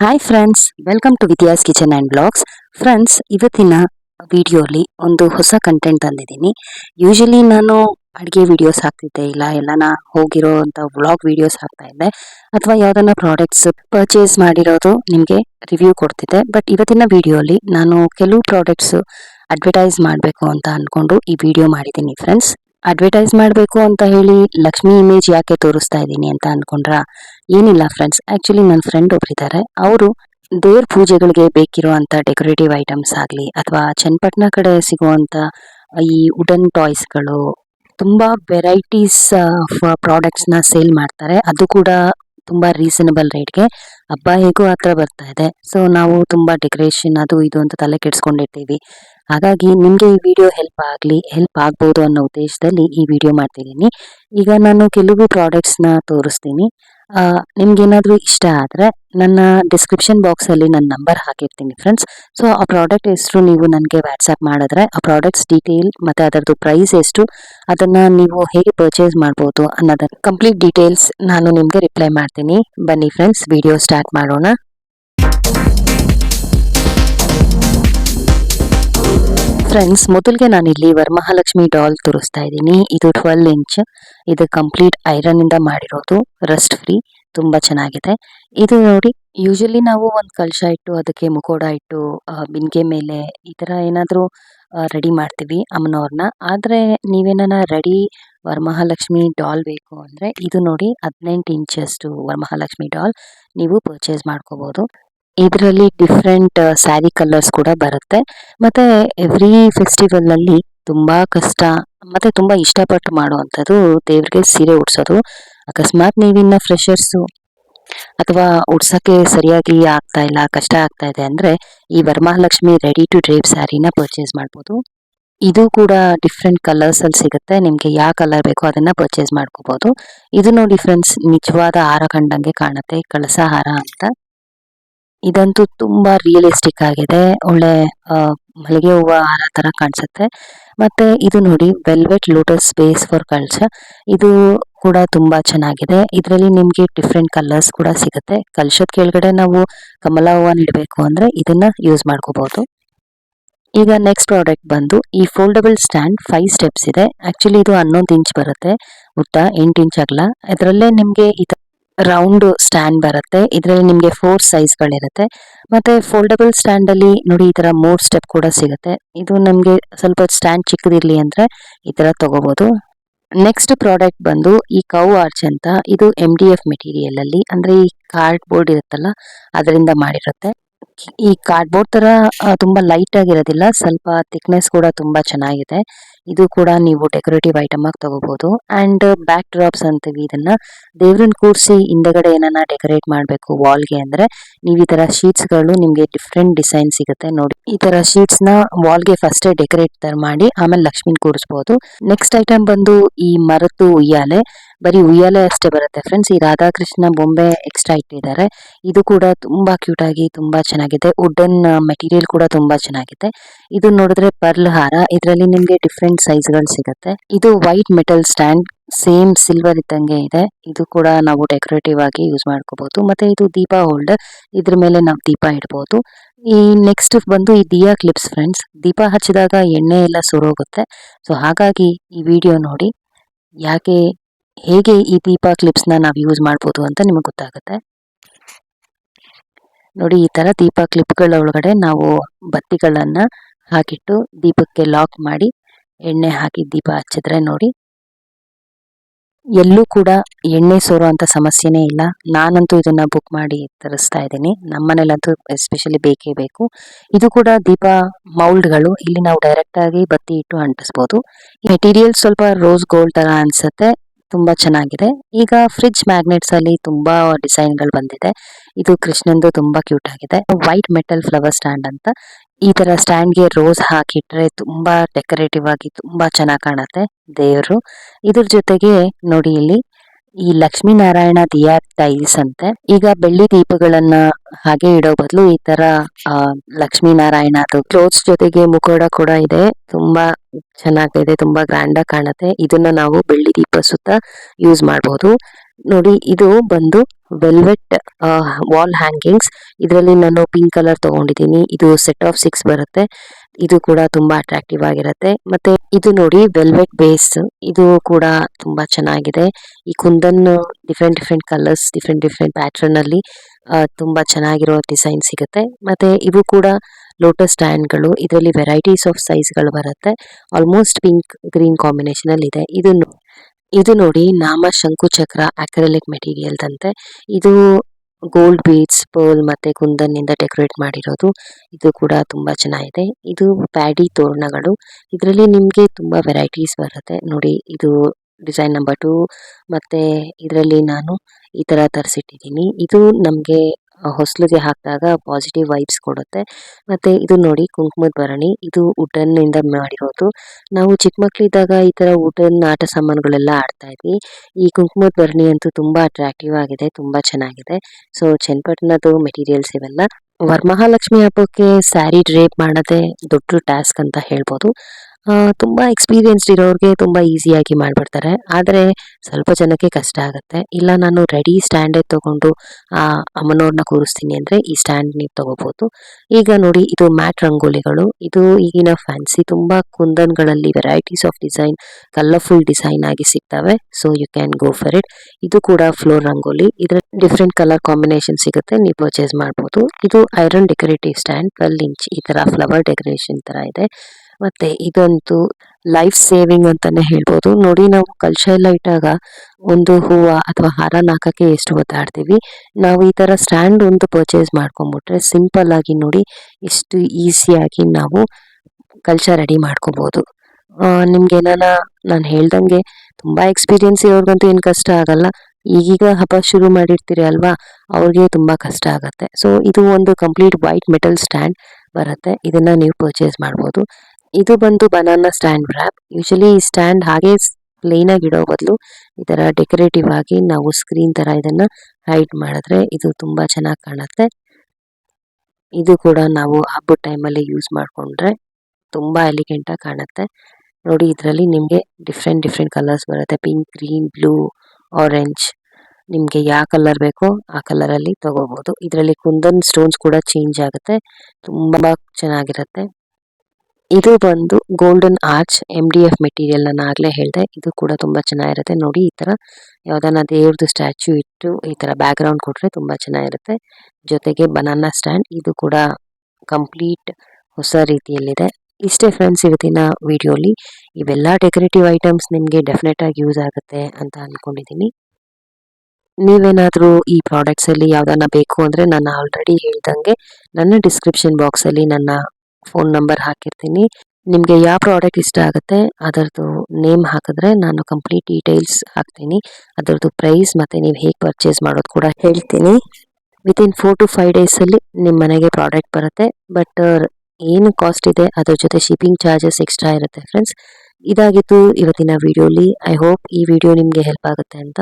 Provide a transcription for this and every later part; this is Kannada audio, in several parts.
Hi friends welcome to Vidya's kitchen and blogs friends ಇವತ್ತಿನ ವಿಡಿಯೋಲಿ ಒಂದು ಹೊಸ ಕಂಟೆಂಟ್ ತಂದಿದ್ದೀನಿ. ಯೂಶಲಿ ನಾನು ಅಡುಗೆ ವಿಡಿಯೋಸ್ ಹಾಕ್ತಿದ್ದೆ ಇಲ್ಲ ಎಲ್ಲನ ಹೋಗಿರೋ ಅಂತ ವ್ಲಾಗ್ ವಿಡಿಯೋಸ್ ಹಾಕ್ತಾ ಇದ್ದೆ. ಅಥವಾ ಯಾವುದನ್ನ ಪ್ರಾಡಕ್ಟ್ಸ್ ಪರ್ಚೇಸ್ ಮಾಡಿರೋದು ನಿಮಗೆ ರಿವ್ಯೂ ಕೊಡ್ತಿದ್ದೆ. ಬಟ್ ಇವತ್ತಿನ ವಿಡಿಯೋಲಿ ನಾನು ಕೆಲವು ಪ್ರಾಡಕ್ಟ್ಸ್ ಅಡ್ವರ್ಟೈಸ್ ಮಾಡಬೇಕು ಅಂತ ಅಂದ್ಕೊಂಡು ಈ ವಿಡಿಯೋ ಮಾಡಿದ್ದೀನಿ ಫ್ರೆಂಡ್ಸ್ ಅಡ್ವರ್ಟೈಸ್ ಮಾಡಬೇಕು ಅಂತ ಹೇಳಿ ಲಕ್ಷ್ಮಿ ಇಮೇಜ್ ಯಾಕೆ ತೋರಿಸ್ತಾ ಇದ್ದೀನಿ ಅಂತ ಅನ್ಕೊಂಡ್ರ? ಏನಿಲ್ಲ ಫ್ರೆಂಡ್ಸ್ ಆಕ್ಚುಲಿ ನನ್ನ ಫ್ರೆಂಡ್ ಒಬ್ಬರಿದ್ದಾರೆ ಅವರು ದೇವ್ರ ಪೂಜೆಗಳಿಗೆ ಬೇಕಿರುವಂಥ ಡೆಕೋರೇಟಿವ್ ಐಟಮ್ಸ್ ಆಗಲಿ ಅಥವಾ ಚನ್ನಪಟ್ಟಣ ಕಡೆ ಸಿಗುವಂತ ಈ ವುಡನ್ ಟಾಯ್ಸ್ಗಳು ತುಂಬಾ ವೆರೈಟೀಸ್ ಆಫ್ ಪ್ರಾಡಕ್ಟ್ಸ್ನ ಸೇಲ್ ಮಾಡ್ತಾರೆ. ಅದು ಕೂಡ ತುಂಬಾ ರೀಸನಬಲ್ ರೇಟ್ಗೆ ಹಬ್ಬ ಹೇಗೂ ಹತ್ರ ಬರ್ತಾ ಇದೆ. ಸೊ ನಾವು ತುಂಬಾ ಡೆಕೋರೇಷನ್ ಅದು ಇದು ಅಂತ ತಲೆ ಕೆಡಿಸ್ಕೊಂಡಿರ್ತೀವಿ. ಹಾಗಾಗಿ ನಿಮಗೆ ಈ ವಿಡಿಯೋ ಹೆಲ್ಪ್ ಆಗಲಿ ಹೆಲ್ಪ್ ಆಗ್ಬೋದು ಅನ್ನೋ ಉದ್ದೇಶದಲ್ಲಿ ಈ ವಿಡಿಯೋ ಮಾಡ್ತಿದ್ದೀನಿ. ಈಗ ನಾನು ಕೆಲವು ಪ್ರಾಡಕ್ಟ್ಸ್ನ ತೋರಿಸ್ತೀನಿ. ನಿಮ್ಗೆ ಏನಾದರೂ ಇಷ್ಟ ಆದರೆ ನನ್ನ ಡಿಸ್ಕ್ರಿಪ್ಷನ್ ಬಾಕ್ಸಲ್ಲಿ ನನ್ನ ನಂಬರ್ ಹಾಕಿರ್ತೀನಿ ಫ್ರೆಂಡ್ಸ್ ಸೊ ಆ ಪ್ರಾಡಕ್ಟ್ ಹೆಸರು ನೀವು ನನಗೆ ವಾಟ್ಸಪ್ ಮಾಡಿದ್ರೆ ಆ ಪ್ರಾಡಕ್ಟ್ಸ್ ಡೀಟೇಲ್ ಮತ್ತು ಅದರದ್ದು ಪ್ರೈಸ್ ಎಷ್ಟು, ಅದನ್ನು ನೀವು ಹೇಗೆ ಪರ್ಚೇಸ್ ಮಾಡ್ಬೋದು ಅನ್ನೋದನ್ನು ಕಂಪ್ಲೀಟ್ ಡೀಟೇಲ್ಸ್ ನಾನು ನಿಮಗೆ ರಿಪ್ಲೈ ಮಾಡ್ತೀನಿ. ಬನ್ನಿ ಫ್ರೆಂಡ್ಸ್ ವಿಡಿಯೋ ಸ್ಟಾರ್ಟ್ ಮಾಡೋಣ. ಫ್ರೆಂಡ್ಸ್ ಮೊದಲಿಗೆ ನಾನಿಲ್ಲಿ ವರಮಹಾಲಕ್ಷ್ಮಿ ಡಾಲ್ ತೋರಿಸ್ತಾ ಇದ್ದೀನಿ. ಇದು ಟ್ವೆಲ್ ಇಂಚ್ ಇದು ಕಂಪ್ಲೀಟ್ ಐರನ್ ಇಂದ ಮಾಡಿರೋದು. ರಸ್ಟ್ ಫ್ರೀ ತುಂಬಾ ಚೆನ್ನಾಗಿದೆ. ಇದು ನೋಡಿ ಯೂಶಲಿ ನಾವು ಒಂದು ಕಲಶ ಇಟ್ಟು, ಅದಕ್ಕೆ ಮುಖೋಡ ಇಟ್ಟು ಬಿನ್ಗೆ ಮೇಲೆ ಈ ತರ ಏನಾದರೂ ರೆಡಿ ಮಾಡ್ತೀವಿ ಅಮ್ಮನವ್ರನ್ನ. ಆದರೆ ನೀವೇನ ರೆಡಿ ವರಮಹಾಲಕ್ಷ್ಮಿ ಡಾಲ್ ಬೇಕು ಅಂದರೆ, ಇದು ನೋಡಿ ಹದಿನೆಂಟು ಇಂಚಷ್ಟು ವರಮಹಾಲಕ್ಷ್ಮಿ ಡಾಲ್ ನೀವು ಪರ್ಚೇಸ್ ಮಾಡ್ಕೋಬಹುದು ಇದರಲ್ಲಿ ಡಿಫ್ರೆಂಟ್ ಸ್ಯಾರಿ ಕಲರ್ಸ್ ಕೂಡ ಬರುತ್ತೆ. ಮತ್ತೆ ಎವ್ರಿ ಫೆಸ್ಟಿವಲ್ ಅಲ್ಲಿ ತುಂಬಾ ಕಷ್ಟ, ಮತ್ತೆ ತುಂಬಾ ಇಷ್ಟಪಟ್ಟು ಮಾಡುವಂಥದ್ದು ದೇವ್ರಿಗೆ ಸೀರೆ ಉಡ್ಸೋದು. ಅಕಸ್ಮಾತ್ ನೀವಿನ್ನ ಫ್ರೆಶರ್ಸು ಅಥವಾ ಉಡ್ಸಕ್ಕೆ ಸರಿಯಾಗಿ ಆಗ್ತಾ ಇಲ್ಲ, ಕಷ್ಟ ಆಗ್ತಾ ಇದೆ ಅಂದ್ರೆ ಈ ವರಮಹಾಲಕ್ಷ್ಮಿ ರೆಡಿ ಟು ಡ್ರೇಪ್ ಸ್ಯಾರಿನ ಪರ್ಚೇಸ್ ಮಾಡ್ಬೋದು. ಇದು ಕೂಡ ಡಿಫ್ರೆಂಟ್ ಕಲರ್ಸ್ ಅಲ್ಲಿ ಸಿಗುತ್ತೆ, ನಿಮ್ಗೆ ಯಾವ ಕಲರ್ ಬೇಕೋ ಅದನ್ನ ಪರ್ಚೇಸ್ ಮಾಡ್ಕೋಬಹುದು ಇದು ನೋಡಿ ಫ್ರೆಂಡ್ಸ್ ನಿಜವಾದ ಹಾರ ಕಂಡಂಗೆ ಕಾಣುತ್ತೆ ಕಳಸ ಹಾರ ಅಂತ. ಇದಂತೂ ತುಂಬಾ ರಿಯಲಿಸ್ಟಿಕ್ ಆಗಿದೆ. ಒಳ್ಳೆ ಮಲ್ಲಿಗೆ ಹೂವ ಹಾರ ತರ ಕಾಣಿಸುತ್ತೆ. ಮತ್ತೆ ಇದು ನೋಡಿ velvet lotus base for culture ಇದು ಕೂಡ ತುಂಬಾ ಚೆನ್ನಾಗಿದೆ. ಇದರಲ್ಲಿ ನಿಮ್ಗೆ ಡಿಫ್ರೆಂಟ್ ಕಲರ್ಸ್ ಕೂಡ ಸಿಗುತ್ತೆ. ಕಲ್ಶದ ಕೆಳಗಡೆ ನಾವು ಕಮಲ ಹೂವ ಇಡಬೇಕು ಅಂದ್ರೆ ಇದನ್ನ ಯೂಸ್ ಮಾಡ್ಕೋಬಹುದು ಈಗ ನೆಕ್ಸ್ಟ್ ಪ್ರಾಡಕ್ಟ್ ಬಂದು ಈ ಫೋಲ್ಡಬಲ್ ಸ್ಟ್ಯಾಂಡ್ ಫೈವ್ ಸ್ಟೆಪ್ಸ್ ಇದೆ. ಆಕ್ಚುಲಿ ಇದು ಹನ್ನೊಂದು ಇಂಚ್ ಬರುತ್ತೆ. ಉದ್ದ ಎಂಟು ಇಂಚ್ ಅಗಲ. ಅದರಲ್ಲೇ ನಿಮ್ಗೆ ಈ ರೌಂಡ್ ಸ್ಟ್ಯಾಂಡ್ ಬರುತ್ತೆ. ಇದರಲ್ಲಿ ನಿಮಗೆ ಫೋರ್ ಸೈಜ್ಗಳಿರುತ್ತೆ ಮತ್ತೆ ಫೋಲ್ಡಬಲ್ ಸ್ಟ್ಯಾಂಡ್ ಅಲ್ಲಿ ನೋಡಿ ಈ ತರ ಮೂರ್ ಸ್ಟೆಪ್ ಕೂಡ ಸಿಗುತ್ತೆ. ಇದು ನಮಗೆ ಸ್ವಲ್ಪ ಸ್ಟ್ಯಾಂಡ್ ಚಿಕ್ಕದಿರ್ಲಿ ಅಂದ್ರೆ ಈ ತರ ತಗೋಬಹುದು ನೆಕ್ಸ್ಟ್ ಪ್ರಾಡಕ್ಟ್ ಬಂದು ಈ ಕೌ ಆರ್ಚ್ ಅಂತ ಇದು ಎಂ ಡಿ ಎಫ್ ಮೆಟೀರಿಯಲ್ ಅಲ್ಲಿ ಅಂದ್ರೆ ಈ ಕಾರ್ಡ್ ಬೋರ್ಡ್ ಇರುತ್ತಲ್ಲ ಅದರಿಂದ ಮಾಡಿರುತ್ತೆ. ಈ ಕಾರ್ಡ್ಬೋರ್ಡ್ ತರ ಆ, ತುಂಬಾ ಲೈಟ್ ಆಗಿರೋದಿಲ್ಲ ಸ್ವಲ್ಪ ಥಿಕ್ನೆಸ್ ಕೂಡ ತುಂಬಾ ಚೆನ್ನಾಗಿದೆ. ಇದು ಕೂಡ ನೀವು ಡೆಕೋರೇಟಿವ್ ಐಟಮ್ ಆಗಿ ತಗೋಬಹುದು ಅಂಡ್ ಬ್ಯಾಕ್ ಡ್ರಾಪ್ಸ್ ಅಂತೀವಿ ಇದನ್ನ ದೇವ್ರನ್ನ ಕೂರಿಸಿ ಹಿಂದೆಗಡೆ ಏನನ್ನ ಡೆಕೋರೇಟ್ ಮಾಡಬೇಕು ವಾಲ್ಗೆ ಅಂದ್ರೆ, ನೀವು ಈ ತರ ಶೀಟ್ಸ್ಗಳು ನಿಮ್ಗೆ ಡಿಫ್ರೆಂಟ್ ಡಿಸೈನ್ ಸಿಗುತ್ತೆ ನೋಡಿ. ಈ ತರ ಶೀಟ್ಸ್ನ ವಾಲ್ಗೆ ಫಸ್ಟ್ ಡೆಕೋರೇಟ್ ತರ ಮಾಡಿ, ಆಮೇಲೆ ಲಕ್ಷ್ಮಿನ್ ಕೂರಿಸಬಹುದು ನೆಕ್ಸ್ಟ್ ಐಟಮ್ ಬಂದು ಈ ಮರದ್ದು ಉಯ್ಯಾಲೆ. ಬರೀ ಉಯ್ಯಾಲೆ ಅಷ್ಟೇ ಬರುತ್ತೆ ಫ್ರೆಂಡ್ಸ್ ಈ ರಾಧಾಕೃಷ್ಣ ಬೊಂಬೆ ಎಕ್ಸ್ಟ್ರಾ ಇಟ್ಟಿದ್ದಾರೆ. ಇದು ಕೂಡ ತುಂಬಾ ಕ್ಯೂಟ್ ಆಗಿ ತುಂಬಾ ಚೆನ್ನಾಗಿದೆ. ವುಡನ್ ಮೆಟೀರಿಯಲ್ ಕೂಡ ತುಂಬಾ ಚೆನ್ನಾಗಿದೆ. ಇದು ನೋಡಿದ್ರೆ ಪರ್ಲ್ ಹಾರ. ಇದರಲ್ಲಿ ನಿಮ್ಗೆ ಡಿಫ್ರೆಂಟ್ ಸೈಜ್ಗಳು ಸಿಗುತ್ತೆ. ಇದು white metal stand same silver ಇದ್ದಂಗೆ ಇದೆ. ಇದು ಕೂಡ ನಾವು ಡೆಕೋರೇಟಿವ್ ಆಗಿ ಯೂಸ್ ಮಾಡ್ಕೋಬಹುದು ಮತ್ತೆ ಇದು ದೀಪ ಹೋಲ್ಡರ್ ಇದ್ರ ಮೇಲೆ ನಾವು ದೀಪ ಇಡಬಹುದು ಈ ನೆಕ್ಸ್ಟ್ ಬಂದು ಈ ದಿಯಾ ಕ್ಲಿಪ್ಸ್ ಫ್ರೆಂಡ್ಸ್ ದೀಪ ಹಚ್ಚಿದಾಗ ಎಣ್ಣೆ ಎಲ್ಲ ಸುರೋಗುತ್ತೆ. ಸೊ ಹಾಗಾಗಿ ಈ ವಿಡಿಯೋ ನೋಡಿ, ಯಾಕೆ, ಹೇಗೆ ಈ ದೀಪ ಕ್ಲಿಪ್ಸ್ನ ನಾವು ಯೂಸ್ ಮಾಡ್ಬೋದು ಅಂತ ನಿಮಗೆ ಗೊತ್ತಾಗುತ್ತೆ. ನೋಡಿ, ಈ ತರ ದೀಪ ಕ್ಲಿಪ್ಗಳ ಒಳಗಡೆ ನಾವು ಬತ್ತಿಗಳನ್ನ ಹಾಕಿಟ್ಟು ದೀಪಕ್ಕೆ ಲಾಕ್ ಮಾಡಿ ಎಣ್ಣೆ ಹಾಕಿ ದೀಪ ಹಚ್ಚಿದ್ರೆ ನೋಡಿ. ಎಲ್ಲೂ ಕೂಡ ಎಣ್ಣೆ ಸೋರೋ ಅಂತ ಸಮಸ್ಯೆನೇ ಇಲ್ಲ. ನಾನಂತೂ ಇದನ್ನ ಬುಕ್ ಮಾಡಿ ತರಿಸ್ತಾ ಇದ್ದೀನಿ. ನಮ್ಮನೇಲಂತೂ ಎಸ್ಪೆಷಲಿ ಬೇಕೇ ಬೇಕು. ಇದು ಕೂಡ ದೀಪ ಮೌಲ್ಡ್ಗಳು ಇಲ್ಲಿ ನಾವು ಡೈರೆಕ್ಟ್ ಆಗಿ ಬತ್ತಿ ಇಟ್ಟು ಅಂಟಿಸ್ಬೋದು. ಮೆಟೀರಿಯಲ್ ಸ್ವಲ್ಪ ರೋಸ್ ಗೋಲ್ಡ್ ತರ ಅನ್ಸುತ್ತೆ. ತುಂಬಾ ಚೆನ್ನಾಗಿದೆ. ಈಗ ಫ್ರಿಡ್ಜ್ ಮ್ಯಾಗ್ನೆಟ್ಸ್ ಅಲ್ಲಿ ತುಂಬಾ ಡಿಸೈನ್ಗಳು ಬಂದಿದೆ. ಇದು ಕೃಷ್ಣಂದು ತುಂಬಾ ಕ್ಯೂಟ್ ಆಗಿದೆ. ವೈಟ್ ಮೆಟಲ್ ಫ್ಲವರ್ ಸ್ಟ್ಯಾಂಡ್ ಅಂತ. ಈ ತರ ಸ್ಟ್ಯಾಂಡ್ಗೆ ರೋಸ್ ಹಾಕಿಟ್ರೆ ತುಂಬಾ ಡೆಕೋರೇಟಿವ್ ಆಗಿ ತುಂಬಾ ಚೆನ್ನಾಗಿ ಕಾಣುತ್ತೆ ದೇವರು. ಇದ್ರ ಜೊತೆಗೆ ನೋಡಿ ಇಲ್ಲಿ, ಈ ಲಕ್ಷ್ಮೀ ನಾರಾಯಣ ದಿಯಾ ಟೈಲ್ಸ್ ಅಂತೆ. ಈಗ ಬೆಳ್ಳಿ ದೀಪಗಳನ್ನ ಹಾಗೆ ಇಡೋ ಬದಲು ಈ ತರ ಲಕ್ಷ್ಮೀ ನಾರಾಯಣ ಅದು ಕ್ಲೋತ್ಸ್ ಜೊತೆಗೆ ಮುಖೋಡ ಕೂಡ ಇದೆ. ತುಂಬಾ ಚೆನ್ನಾಗಿದೆ, ತುಂಬಾ ಗ್ರ್ಯಾಂಡ್ ಆಗಿ ಕಾಣುತ್ತೆ. ಇದನ್ನ ನಾವು ಬೆಳ್ಳಿ ದೀಪ ಸುತ್ತ ಯೂಸ್ ಮಾಡಬಹುದು ನೋಡಿ, ಇದು ಬಂದು ವೆಲ್ವೆಟ್ ವಾಲ್ ಹ್ಯಾಂಗಿಂಗ್ಸ್ ಇದರಲ್ಲಿ ನಾನು ಪಿಂಕ್ ಕಲರ್ ತಗೊಂಡಿದ್ದೀನಿ. ಇದು ಸೆಟ್ ಆಫ್ ಸಿಕ್ಸ್ ಬರುತ್ತೆ. ಇದು ಕೂಡ ತುಂಬಾ ಅಟ್ರಾಕ್ಟಿವ್ ಆಗಿರುತ್ತೆ. ಮತ್ತೆ ಇದು ನೋಡಿ ವೆಲ್ವೆಟ್ ಬೇಸ್. ಇದು ಕೂಡ ತುಂಬಾ ಚೆನ್ನಾಗಿದೆ. ಈ kundan different different colours different different pattern ಅಲ್ಲಿ ತುಂಬಾ ಚೆನ್ನಾಗಿರೋ ಡಿಸೈನ್ ಸಿಗುತ್ತೆ. ಮತ್ತೆ ಇವು ಕೂಡ ಲೋಟಸ್ ಸ್ಟ್ಯಾಂಡ್ಗಳು ಇದರಲ್ಲಿ ವೆರೈಟೀಸ್ ಆಫ್ ಸೈಜ್ಗಳು ಬರುತ್ತೆ. ಆಲ್ಮೋಸ್ಟ್ ಪಿಂಕ್ ಗ್ರೀನ್ ಕಾಂಬಿನೇಷನ್ ಅಲ್ಲಿ ಇದೆ. ಇದು ಇದು ನೋಡಿ ನಾಮ ಶಂಕು ಚಕ್ರ ಅಕ್ರಲಿಕ್ ಮೆಟೀರಿಯಲ್ ಅಂತೆ ಇದು ಗೋಲ್ಡ್ ಬೀಡ್ಸ್ ಪರ್ಲ್ ಮತ್ತೆ ಕುಂದನ್ನಿಂದ ಡೆಕೋರೇಟ್ ಮಾಡಿರೋದು. ಇದು ಕೂಡ ತುಂಬಾ ಚೆನ್ನಾಗಿದೆ. ಇದು ಪ್ಯಾಡಿ ತೋರಣಗಳು. ಇದರಲ್ಲಿ ನಿಮಗೆ ತುಂಬಾ ವೆರೈಟೀಸ್ ಬರುತ್ತೆ. ನೋಡಿ, ಇದು ಡಿಸೈನ್ ನಂಬರ್ ಟೂ ಮತ್ತೆ ಇದರಲ್ಲಿ ನಾನು ಈ ತರ ತರಿಸಿಟ್ಟಿದ್ದೀನಿ. ಇದು ನಮ್ಗೆ ಹೊಸಲಿಗೆ ಹಾಕಿದಾಗ ಪಾಸಿಟಿವ್ ವೈಬ್ಸ್ ಕೊಡುತ್ತೆ. ಮತ್ತೆ ಇದು ನೋಡಿ ಕುಂಕುಮದ ಭರಣಿ ಇದು ವುಡನ್ ಇಂದ ಮಾಡಿರೋದು. ನಾವು ಚಿಕ್ಕ ಮಕ್ಕಳಿದ್ದಾಗ ಈ ತರ ವುಡನ್ ಆಟ ಸಾಮಾನುಗಳೆಲ್ಲ ಆಡ್ತಾ ಇದ್ವಿ. ಈ ಕುಂಕುಮದ ಭರಣಿ ಅಂತೂ ತುಂಬಾ ಅಟ್ರಾಕ್ಟಿವ್ ಆಗಿದೆ, ತುಂಬಾ ಚೆನ್ನಾಗಿದೆ. ಸೊ ಚನ್ನಪಟ್ಟಣದ್ದು ಮೆಟೀರಿಯಲ್ಸ್ ಇವೆಲ್ಲ. ವರಮಹಾಲಕ್ಷ್ಮಿ ಹಬ್ಬಕ್ಕೆ ಸ್ಯಾರಿ ಡ್ರೇಪ್ ಮಾಡೋದೇ ದೊಡ್ಡ ಟಾಸ್ಕ್ ಅಂತ ಹೇಳ್ಬೋದು. ತುಂಬಾ ಎಕ್ಸ್ಪೀರಿಯನ್ಸ್ಡ್ ಇರೋರಿಗೆ ತುಂಬಾ ಈಸಿಯಾಗಿ ಮಾಡಿಬಿಡ್ತಾರೆ. ಆದರೆ ಸ್ವಲ್ಪ ಜನಕ್ಕೆ ಕಷ್ಟ ಆಗುತ್ತೆ. ಇಲ್ಲ, ನಾನು ರೆಡಿ ಸ್ಟ್ಯಾಂಡೇ ತೊಗೊಂಡು, ಆ, ಅಮ್ಮನವ್ರನ್ನ ಕೂರಿಸ್ತೀನಿ ಅಂದರೆ ಈ ಸ್ಟ್ಯಾಂಡ್ ನೀವು ತೊಗೋಬೋದು. ಈಗ ನೋಡಿ, ಇದು ಮ್ಯಾಟ್ ರಂಗೋಲಿಗಳು. ಇದು ಈಗಿನ ಫ್ಯಾನ್ಸಿ ತುಂಬಾ ಕುಂದನ್ಗಳಲ್ಲಿ varieties of design colourful design ಆಗಿ ಸಿಗ್ತವೆ. So you can go for it ಇದು ಕೂಡ ಫ್ಲೋರ್ ರಂಗೋಲಿ. ಇದರ ಡಿಫ್ರೆಂಟ್ ಕಲರ್ ಕಾಂಬಿನೇಷನ್ ಸಿಗುತ್ತೆ. ನೀವು ಪರ್ಚೇಸ್ ಮಾಡಬಹುದು ಇದು iron decorative stand twelve inch ಈ ಥರ ಫ್ಲವರ್ ಡೆಕೋರೇಷನ್ ತರ ಇದೆ. ಮತ್ತೆ ಇದಂತೂ ಲೈಫ್ ಸೇವಿಂಗ್ ಅಂತಾನೆ ಹೇಳ್ಬೋದು. ನೋಡಿ ನಾವು ಕಲಶ ಎಲ್ಲ ಇಟ್ಟಾಗ ಒಂದು ಹೂವ ಅಥವಾ ಹಾರ ನಾಕಕ್ಕೆ ಎಷ್ಟು ಒತ್ತಾಡ್ತೀವಿ ನಾವು ಈ ತರ ಸ್ಟ್ಯಾಂಡ್ ಒಂದು ಪರ್ಚೇಸ್ ಮಾಡ್ಕೊಂಡ್ಬಿಟ್ರೆ ಸಿಂಪಲ್ ಆಗಿ ನೋಡಿ ಎಷ್ಟು ಈಸಿಯಾಗಿ ನಾವು ಕಲಶ ರೆಡಿ ಮಾಡ್ಕೋಬಹುದು ನಿಮ್ಗೆ ಏನಾನ ನಾನು ಹೇಳ್ದಂಗೆ ತುಂಬಾ ಎಕ್ಸ್ಪೀರಿಯನ್ಸ್ ಇರೋರ್ಗಂತೂ ಏನು ಕಷ್ಟ ಆಗಲ್ಲ. ಈಗೀಗ ಹಬ್ಬ ಶುರು ಮಾಡಿರ್ತೀರಿ ಅಲ್ವಾ? ಅವ್ರಿಗೆ ತುಂಬಾ ಕಷ್ಟ ಆಗತ್ತೆ. ಸೊ ಇದು ಒಂದು ಕಂಪ್ಲೀಟ್ ವೈಟ್ ಮೆಟಲ್ ಸ್ಟ್ಯಾಂಡ್ ಬರುತ್ತೆ. ಇದನ್ನ ನೀವು ಪರ್ಚೇಸ್ ಮಾಡ್ಬೋದು. ಇದು ಬಂದು ಬನಾನಾ ಸ್ಟ್ಯಾಂಡ್ ವ್ರಾಪ್ ಯೂಶಲಿ ಈ ಸ್ಟ್ಯಾಂಡ್ ಹಾಗೆ ಪ್ಲೇನ್ ಆಗಿ ಇಡೋ ಬದಲು ಈ ತರ ಡೆಕೋರೇಟಿವ್ ಆಗಿ ನಾವು ಸ್ಕ್ರೀನ್ ತರ ಇದನ್ನ ಹೈಡ್ ಮಾಡಿದ್ರೆ ಇದು ತುಂಬಾ ಚೆನ್ನಾಗಿ ಕಾಣುತ್ತೆ. ಇದು ಕೂಡ ನಾವು ಹಬ್ಬದ ಅಲ್ಲಿ ಯೂಸ್ ಮಾಡ್ಕೊಂಡ್ರೆ ತುಂಬಾ ಎಲಿಗೆಂಟ್ ಆಗಿ ಕಾಣುತ್ತೆ. ನೋಡಿ ಇದರಲ್ಲಿ ನಿಮಗೆ ಡಿಫ್ರೆಂಟ್ ಡಿಫ್ರೆಂಟ್ ಕಲರ್ಸ್ ಬರುತ್ತೆ. ಪಿಂಕ್ ಗ್ರೀನ್ ಬ್ಲೂ ಆರೆಂಜ್ ನಿಮಗೆ ಯಾವ ಕಲರ್ ಬೇಕೋ ಆ ಕಲರ್ ಅಲ್ಲಿ ತಗೋಬಹುದು ಇದರಲ್ಲಿ ಕುಂದನ್ ಸ್ಟೋನ್ಸ್ ಕೂಡ ಚೇಂಜ್ ಆಗುತ್ತೆ. ತುಂಬಾ ಚೆನ್ನಾಗಿರುತ್ತೆ. ಇದು ಬಂದು golden arch M D F material ನಾನು ಆಗ್ಲೇ ಹೇಳಿದೆ. ಇದು ಕೂಡ ತುಂಬಾ ಚೆನ್ನಾಗಿರುತ್ತೆ. ನೋಡಿ, ಈ ತರ ಯಾವ್ದಾನ ದೇವ್ರದ್ದು ಸ್ಟ್ಯಾಚು ಇಟ್ಟು ಈ ತರ ಬ್ಯಾಕ್ ಗ್ರೌಂಡ್ ಕೊಟ್ರೆ ತುಂಬಾ ಚೆನ್ನಾಗಿರುತ್ತೆ. ಜೊತೆಗೆ ಬನಾನಾ ಸ್ಟ್ಯಾಂಡ್ ಇದು ಕೂಡ ಕಂಪ್ಲೀಟ್ ಹೊಸ ರೀತಿಯಲ್ಲಿದೆ. ಇಷ್ಟೇ ಫ್ರೆಂಡ್ಸ್ ಇವತ್ತಿನ ವಿಡಿಯೋಲಿ ಇವೆಲ್ಲ ಡೆಕೋರೇಟಿವ್ ಐಟಮ್ಸ್ ನಿಮಗೆ ಡೆಫಿನೆಟ್ ಆಗಿ ಯೂಸ್ ಆಗುತ್ತೆ ಅಂತ ಅನ್ಕೊಂಡಿದ್ದೀನಿ ನೀವೇನಾದರೂ ಈ ಪ್ರಾಡಕ್ಟ್ಸ್ ಅಲ್ಲಿ ಯಾವ್ದಾನ ಬೇಕು ಅಂದರೆ ನಾನು ಆಲ್ರೆಡಿ ಹೇಳ್ದಂಗೆ ನನ್ನ ಡಿಸ್ಕ್ರಿಪ್ಷನ್ ಬಾಕ್ಸಲ್ಲಿ ನನ್ನ ಫೋನ್ ನಂಬರ್ ಹಾಕಿರ್ತೀನಿ. ನಿಮಗೆ ಯಾವ ಪ್ರಾಡಕ್ಟ್ ಇಷ್ಟ ಆಗುತ್ತೆ, ಅದರದ್ದು ನೇಮ್ ಹಾಕಿದ್ರೆ ನಾನು ಕಂಪ್ಲೀಟ್ ಡೀಟೇಲ್ಸ್ ಹಾಕ್ತೀನಿ. ಅದರದ್ದು ಪ್ರೈಸ್ ಮತ್ತು ನೀವು ಹೇಗೆ ಪರ್ಚೇಸ್ ಮಾಡೋದು ಕೂಡ ಹೇಳ್ತೀನಿ. ವಿತಿನ್ ಫೋರ್ ಟು ಫೈವ್ ಡೇಸಲ್ಲಿ ನಿಮ್ಮ ಮನೆಗೆ ಪ್ರಾಡಕ್ಟ್ ಬರುತ್ತೆ. ಬಟ್ ಏನು ಕಾಸ್ಟ್ ಇದೆ, ಅದ್ರ ಜೊತೆ ಶಿಪ್ಪಿಂಗ್ ಚಾರ್ಜಸ್ ಎಕ್ಸ್ಟ್ರಾ ಇರುತ್ತೆ ಫ್ರೆಂಡ್ಸ್ ಇದಾಗಿತ್ತು ಇವತ್ತಿನ ವಿಡಿಯೋಲಿ ಐ ಹೋಪ್ ಈ ವಿಡಿಯೋ ನಿಮಗೆ ಹೆಲ್ಪ್ ಆಗುತ್ತೆ ಅಂತ.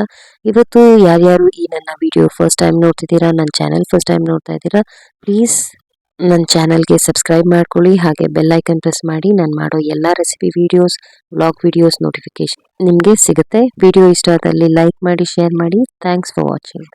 ಇವತ್ತು ಯಾರ್ಯಾರು ಈ ನನ್ನ ವಿಡಿಯೋ ಫಸ್ಟ್ ಟೈಮ್ ನೋಡ್ತಿದ್ದೀರಾ, ನನ್ನ ಚಾನೆಲ್ ಫಸ್ಟ್ ಟೈಮ್ ನೋಡ್ತಾ ಇದ್ದೀರಾ ಪ್ಲೀಸ್ ನನ್ನ ಚಾನಲ್ಗೆ ಸಬ್ಸ್ಕ್ರೈಬ್ ಮಾಡ್ಕೊಳ್ಳಿ, ಹಾಗೆ ಬೆಲ್ಲೈಕನ್ ಪ್ರೆಸ್ ಮಾಡಿ. ನಾನು ಮಾಡೋ ಎಲ್ಲ recipe videos blog videos notification ನಿಮಗೆ ಸಿಗುತ್ತೆ. ವಿಡಿಯೋ ಇಷ್ಟ ಆದಲ್ಲಿ ಲೈಕ್ ಮಾಡಿ ಶೇರ್ ಮಾಡಿ. Thanks for watching